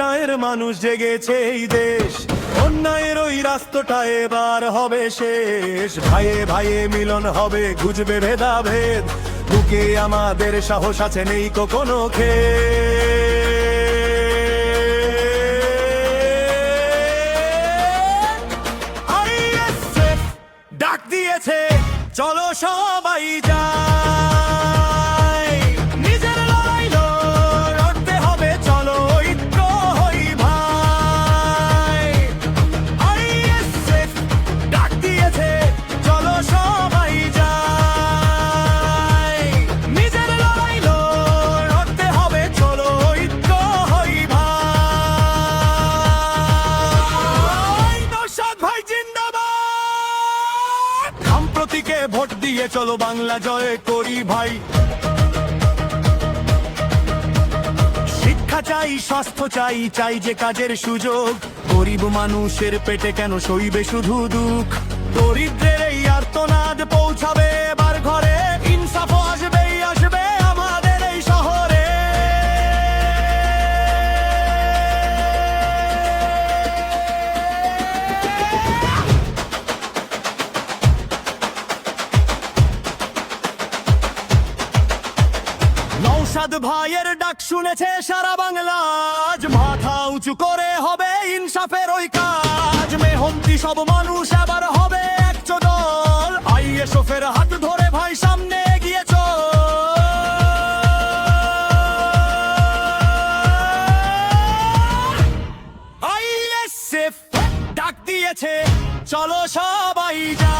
গায়ের মানুষ জেগেছে এই দেশ, অন্যায়ের ওই রাস্তাটা এবার হবে শেষ। ভাইয়ে ভাইয়ে মিলন হবে গুজবে ভেদাভেদ। বুকে আমাদের সাহস আছে নেই কোনো খেয়ে। ডাক দিয়েছে, চলো সবাই যাই। ভোট দিয়ে চলো বাংলা জয় করি ভাই। শিক্ষা চাই, স্বাস্থ্য চাই চাই যে কাজের সুযোগ। গরিব মানুষের পেটে কেন সইবে শুধু দুঃখ? দরিদ্রের নৌসাদ ভাইয়ের ডাক শুনেছে সারা বাংলা। আজ মাথা উঁচু করে হবে ইনসাফের ওই কাজ। মেহন্তি সব মানুষ আবার হবে একজো দল। আইএসএফের হাত ধরে ভাই সামনে এগিয়ে আইএসএফ ডাক দিয়েছে, চলো সবাই যা